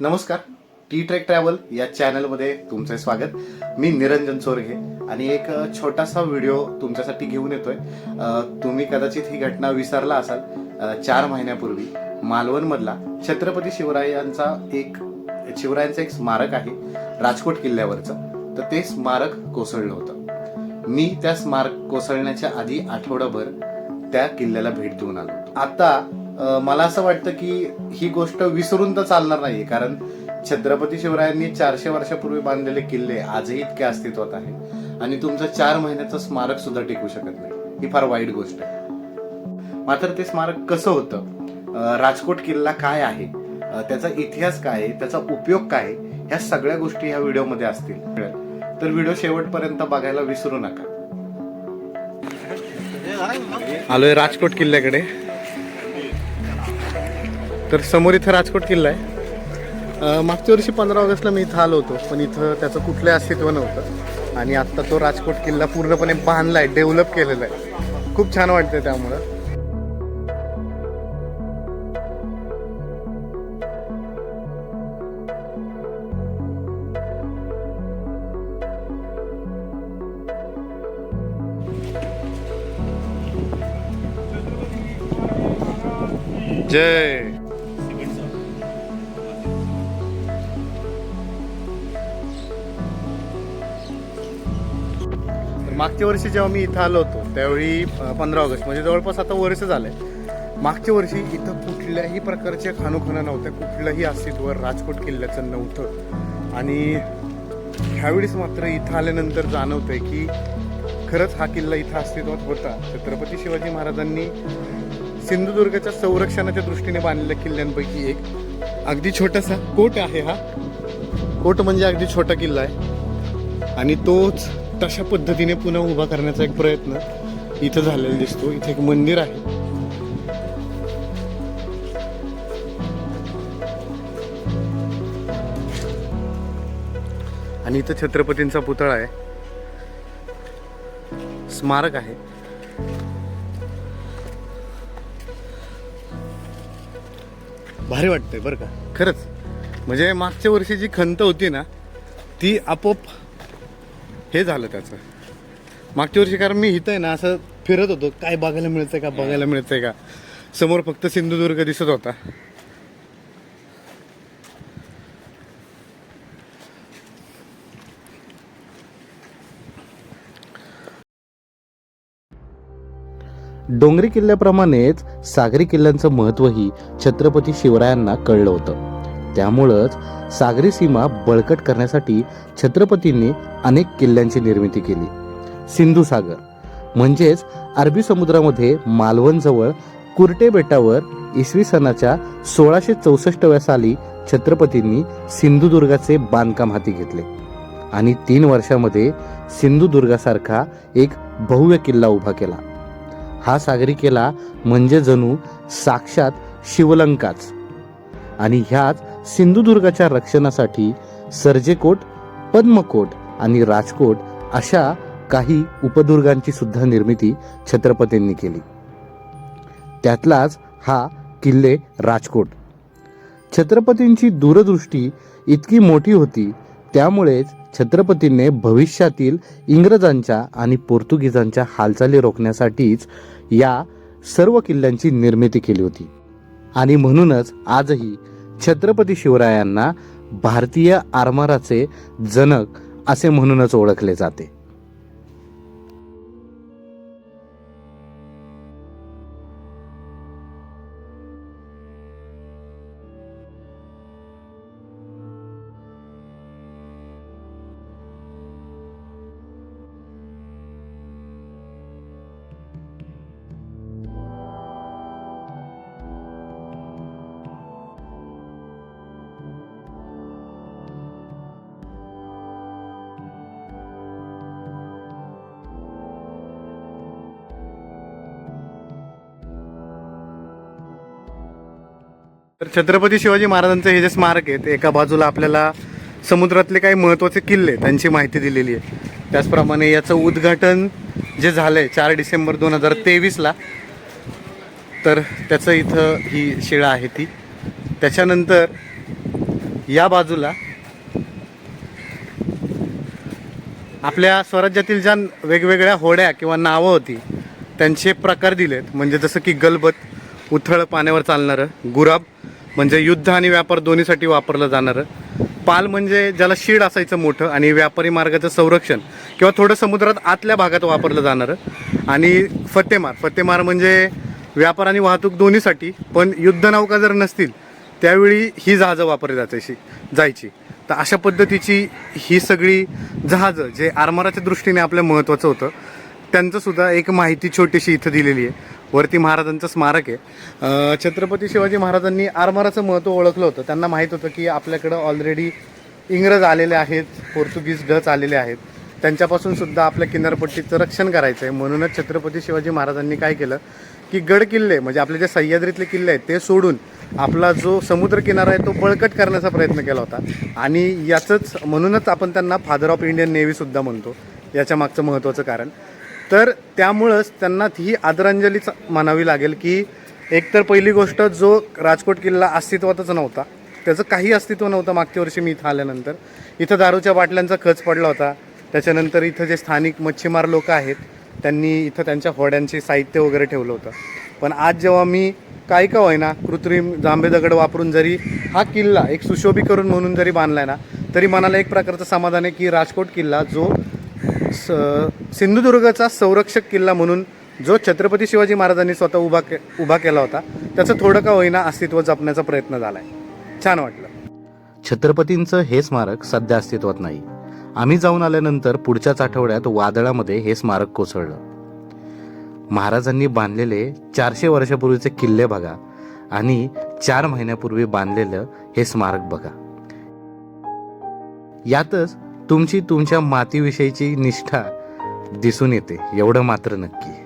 नमस्कार. T trek travel या चॅनलमध्ये तुमचे स्वागत. मी निरंजन चोरघे आणि एक छोटासा व्हिडिओ तुमच्यासाठी घेऊन येतोय. तुम्ही कदाचित ही घटना विसरला असाल. चार महिन्यापूर्वी मालवणमधला छत्रपती शिवरायांचा एक शिवरायांचं एक स्मारक आहे राजकोट किल्ल्यावरचं. तर ते स्मारक कोसळलं होतं. मी त्या स्मारक कोसळण्याच्या आधी आठवडाभर त्या किल्ल्याला भेट देऊन आलो आता मला असं वाटतं की ही गोष्ट विसरून तर चालणार नाही कारण छत्रपती शिवरायांनी चारशे वर्षापूर्वी बांधलेले किल्ले आजही इतके अस्तित्वात आहे आणि तुमचं चार महिन्याचं स्मारक सुद्धा टिकू शकत नाही. ही फार वाईट गोष्ट आहे. मात्र ते स्मारक कसं होतं? राजकोट किल्ला काय आहे? त्याचा इतिहास काय आहे? त्याचा उपयोग काय आहे? ह्या सगळ्या गोष्टी ह्या व्हिडिओमध्ये असतील. तर व्हिडिओ शेवटपर्यंत बघायला विसरू नका. आलोय राजकोट किल्ल्याकडे. तर समोर इथं राजकोट किल्ला आहे. मागच्या वर्षी पंधरा ऑगस्टला मी इथं आलो होतो पण इथं त्याचं कुठलंही अस्तित्व नव्हतं. आणि आत्ता तो राजकोट किल्ला पूर्णपणे बांधला आहे डेव्हलप केलेला आहे. खूप छान वाटतं त्यामुळं. जय. मागच्या वर्षी जेव्हा मी इथं आलो होतो त्यावेळी पंधरा ऑगस्ट म्हणजे जवळपास आता वर्ष झालंय. मागच्या वर्षी इथं कुठल्याही प्रकारच्या खानोखाना नव्हत्या कुठलंही अस्तित्व राजकोट किल्ल्याचं नव्हतं. आणि ह्यावेळीस मात्र इथं आल्यानंतर जाणवतंय की खरंच हा किल्ला इथं अस्तित्वात होता. छत्रपती शिवाजी महाराजांनी सिंधुदुर्गाच्या संरक्षणाच्या दृष्टीने बांधलेल्या किल्ल्यांपैकी एक. अगदी छोटासा कोट आहे हा. कोट म्हणजे अगदी छोटा किल्ला आहे. आणि तोच तशा पद्धतीने पुन्हा उभा करण्याचा एक प्रयत्न इथं झालेला दिसतो. इथे एक मंदिर आहे. आणि इथं छत्रपतींचा पुतळा आहे. स्मारक आहे. भारी वाटतंय बरं का? खरंच. म्हणजे मागच्या वर्षी जी खंत होती ना ती आपोआप हे झालं त्याचं. मागच्या वर्षी कारण मी इथं आहे ना असं फिरत होतो काय बघायला मिळतंय का बघायला मिळतंय का? समोर फक्त सिंधुदुर्ग दिसत होता. डोंगरी किल्ल्याप्रमाणेच सागरी किल्ल्यांचं महत्त्वही छत्रपती शिवरायांना कळलं होतं. त्यामुळंच सागरी सीमा बळकट करण्यासाठी छत्रपतींनी अनेक किल्ल्यांची निर्मिती केली. सिंधू सागर म्हणजेच अरबी समुद्रामध्ये मालवणजवळ कुर्टे बेटावर इसवी सनाच्या सोळाशे चौसष्टव्या साली छत्रपतींनी सिंधुदुर्गाचे बांधकाम हाती घेतले आणि तीन वर्षामध्ये सिंधुदुर्गासारखा एक भव्य किल्ला उभा केला. हा सागरी किल्ला म्हणजे जणू साक्षात शिवलंकाच आणि ह्याच सिंधुदुर्गाच्या रक्षणासाठी सर्जेकोट पद्मकोट आणि राजकोट अशा काही उपदुर्गांची सुद्धा निर्मिती छत्रपतींनी केली. त्यातलाच हा किल्ले राजकोट. छत्रपतींची दूरदृष्टी इतकी मोठी होती त्यामुळेच छत्रपतींनी भविष्यातील इंग्रजांच्या आणि पोर्तुगीजांच्या हालचाली रोखण्यासाठीच या सर्व किल्ल्यांची निर्मिती केली होती. आणि म्हणूनच आजही छत्रपती शिवरायांना भारतीय आरमाराचे जनक असे म्हणूनच ओळखले जाते. तर छत्रपती शिवाजी महाराजांचं हे जे स्मारक आहे ते एका बाजूला आपल्याला समुद्रातले काही महत्त्वाचे किल्ले त्यांची माहिती दिलेली आहे. त्याचप्रमाणे याचं उद्घाटन जे झालं आहे चार डिसेंबर दोन हजार तेवीसला तर त्याचं इथं ही शिळा आहे ती. त्याच्यानंतर या बाजूला आपल्या स्वराज्यातील ज्या वेगवेगळ्या होड्या किंवा नावं होती त्यांचे प्रकार दिलेत. म्हणजे जसं की गलबत उथळ पाण्यावर चालणारं गुराब म्हणजे युद्ध आणि व्यापार दोन्हीसाठी वापरलं जाणारं. पाल म्हणजे ज्याला शीड असायचं मोठं आणि व्यापारी मार्गाचं संरक्षण किंवा थोडं समुद्रात आतल्या भागात वापरलं जाणारं. आणि फतेमार फतेमार म्हणजे व्यापार आणि वाहतूक दोन्हीसाठी पण युद्धनौका जर नसतील त्यावेळी ही जहाजं वापरली जायची जायची. तर अशा पद्धतीची ही सगळी जहाजं जे आरमाराच्या दृष्टीने आपल्या महत्त्वाचं होतं त्यांचंसुद्धा एक माहिती छोटीशी इथं दिलेली आहे. वरती महाराजांचं स्मारक आहे. छत्रपती शिवाजी महाराजांनी आरमाराचं महत्त्व ओळखलं होतं. त्यांना माहीत होतं की आपल्याकडं ऑलरेडी इंग्रज आलेले आहेत पोर्तुगीज डच आलेले आहेत. त्यांच्यापासून सुद्धा आपल्या किनारपट्टीचं रक्षण करायचं आहे म्हणूनच छत्रपती शिवाजी महाराजांनी काय केलं की गड किल्ले म्हणजे आपले जे सह्याद्रीतले किल्ले आहेत ते सोडून आपला जो समुद्र किनारा आहे तो बळकट करण्याचा प्रयत्न केला होता. आणि याचंच म्हणूनच आपण त्यांना फादर ऑफ इंडियन नेव्हीसुद्धा म्हणतो. याच्या मागचं महत्त्वाचं कारण. तर त्यामुळंच त्यांना ही आदरांजलीच म्हणावी लागेल की एकतर पहिली गोष्ट जो राजकोट किल्ला अस्तित्वातच नव्हता त्याचं काही अस्तित्व नव्हतं मागच्या वर्षी मी इथं आल्यानंतर. इथं दारूच्या बाटल्यांचा खच पडला होता. त्याच्यानंतर इथं जे स्थानिक मच्छीमार लोक आहेत त्यांनी इथं त्यांच्या होड्यांचे साहित्य वगैरे ठेवलं होतं. पण आज जेव्हा मी काय का होईना कृत्रिम जांभे दगड वापरून जरी हा किल्ला एक सुशोभीकरण म्हणून जरी बांधला आहे ना तरी मनाला एक प्रकारचं समाधान आहे की राजकोट किल्ला जो स सिंधुदुर्गचा संरक्षक किल्ला म्हणून जो छत्रपती शिवाजी महाराजांनी स्वतः उभा के उभा केला होता त्याचं थोडं का होईना अस्तित्व जपण्याचा प्रयत्न झाला आहे छान वाटलं. छत्रपतींचं हे स्मारक सध्या अस्तित्वात नाही. आम्ही जाऊन आल्यानंतर पुढच्याच आठवड्यात वादळामध्ये हे स्मारक कोसळलं. महाराजांनी बांधलेले चारशे वर्षापूर्वीचे किल्ले बघा आणि चार महिन्यापूर्वी बांधलेलं हे स्मारक बघा. यातच तुमची तुमच्या मातीविषयीची निष्ठा दिसून येते. एवढं मात्र नक्की.